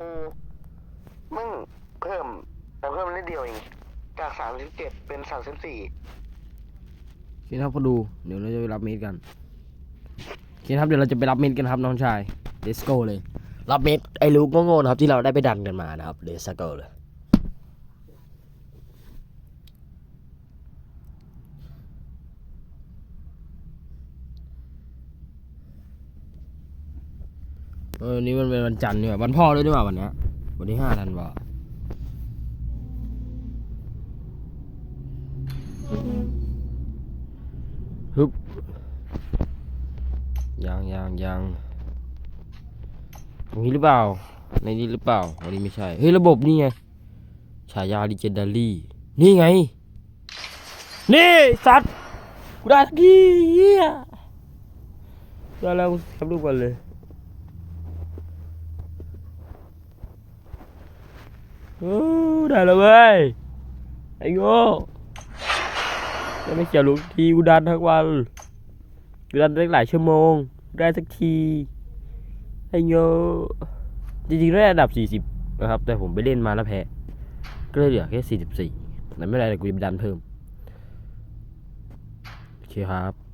กูมึงเพิ่มแต่เพิ่มนิดเดียวเอง จากสามสิบเจ็ดเป็นสามสิบสี่โอเคครับพอดู เดี๋ยวเราจะไปรับมีดกันโอเคครับเดี๋ยวเราจะไปรับมีดกันครับน้องชาย let's go เลย รับมีดไอ้ลูกโง่ๆนะครับที่เราได้ไปดันกันมานะครับ let's go เลย เออนี่มันเป็นวันจันทร์นี่หว่าวันพ่อด้วยนี่หว่าวันนี้วันที่ห้าธันวาฮึบยังยังยังตรงนี้หรือเปล่า ในนี้หรือเปล่าวันนี้ไม่ใช่ เฮ้ย ระบบนี่ไง ฉายา legendary นี่ไง นี่สัตว์ กูได้ทันทีเฮียได้แล้วครับรูปกันเลย โอ้ ได้แล้วเว้ย ไอ้โง่ยังไม่เกี่ยวลูกทีกูดันทั้งวันกูดันได้หลายชั่วโมง ได้สักที ไอ้โง่จริงๆได้อันดับ 40 นะครับ แต่ผมไปเล่นมาแล้วแพ้ ก็เลยเหลือแค่ 44แต่ไม่เป็นไรเดี๋ยวกูจะไปดันเพิ่ม โอเคครับ